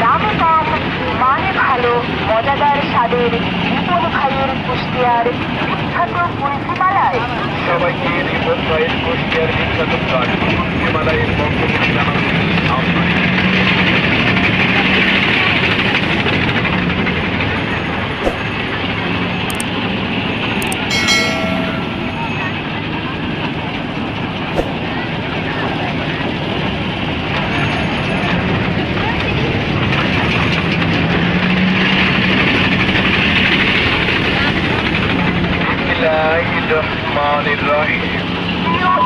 দাম মানে ভালো মজাদার স্বাদের রিপন ভাইয়ের কুষ্টিয়ার বিখ্যাত পরিসীমালায় সবাইকে রিপন কুষ্টিয়ার বিখ্যাত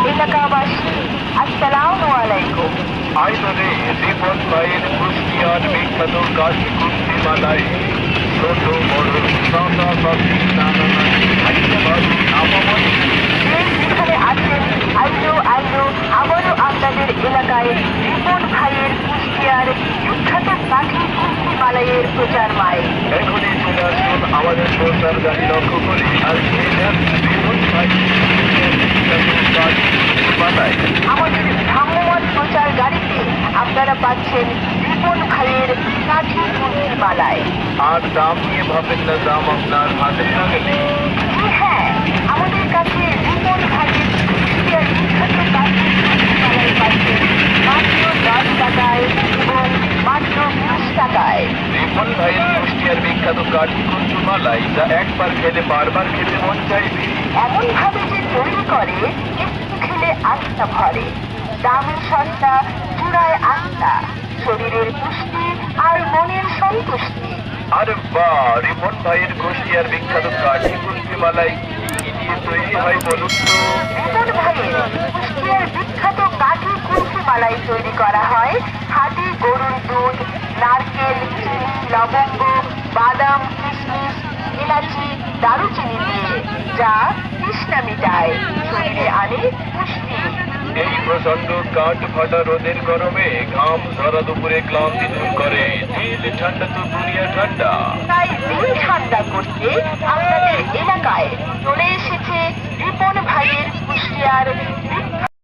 এলাকাবাসী আসসালামু আলাইকুম আইদরে রিপোর্ট ফাইল কুষ্টিয়ার বিখ্যাত কাঠ হিমালয় ছোট বড় সাদা সাথী নানা হাইদ্রাবাদ নামাবাদ যে যেখানে আছেন আইলো আইলো আবারও আপনাদের এলাকায় রিপন ভাইয়ের কুষ্টিয়ার বিখ্যাত পাখি কুলফি মালাইয়ের প্রচার মায় এখনই চলে আসুন, আমাদের প্রচার গাড়ি লক্ষ্য করে আর রিপোর্ট ফাইল কুষ্টিয়ার বিখ্যাত কাঠ হিমালয় আমাদের ভ্রাম্যমান প্রচার গাড়িতে আপনারা পাচ্ছেন রিপন ভাইয়ের কাঠি কুলফি মালায় আর দাম নিয়ে ভাবেন না দাম আপনার হাতের নাগালে হ্যাঁ আমাদের কাছে ভাইয়ের কুষ্টিয়ার বিখ্যাত কাঠি কুলফি মালাই পাচ্ছেন মাত্র দশ টাকায় এবং মাত্র বিশ টাকায়। রিপন ভাইয়ের কুষ্টিয়ার বিখ্যাত কাঠি কুঞ্চু মালাই যা একবার খেলে বারবার খেতে মন চাইবে। এমন ভাবে যে তৈরি করে একটু খেলে আস্থা ভরে। দামে সস্তা চূড়ায় আস্থা শরীরের পুষ্টি আর মনের সন্তুষ্টি। আরে বা রিপন ভাইয়ের কুষ্টিয়ার বিখ্যাত কাঠি মালাই কি দিয়ে তৈরি হয় বলুন তো? রিপন ভাইয়ের কুষ্টিয়ার বিখ্যাত কাঠি কুলফি মালাই তৈরি করা হয় খাঁটি গরুর দুধ নারকেল চিনি লবঙ্গ বাদাম কিশমিশ এলাচি দারুচিনি দিয়ে যা তৃষ্ণা মিটায়। শরীরে আনে পুষ্টি। প্রচণ্ড কাঠ ফাটা রোদের গরমে ঘাম ধরা দুপুরে ক্লান্তি দূর করে। দিল ঠান্ডা তো দুনিয়া ঠান্ডা। তাই দিল ঠান্ডা করতে আপনাদের এলাকায় চলে এসেছে রিপন ভাইয়ের কুষ্টিয়ার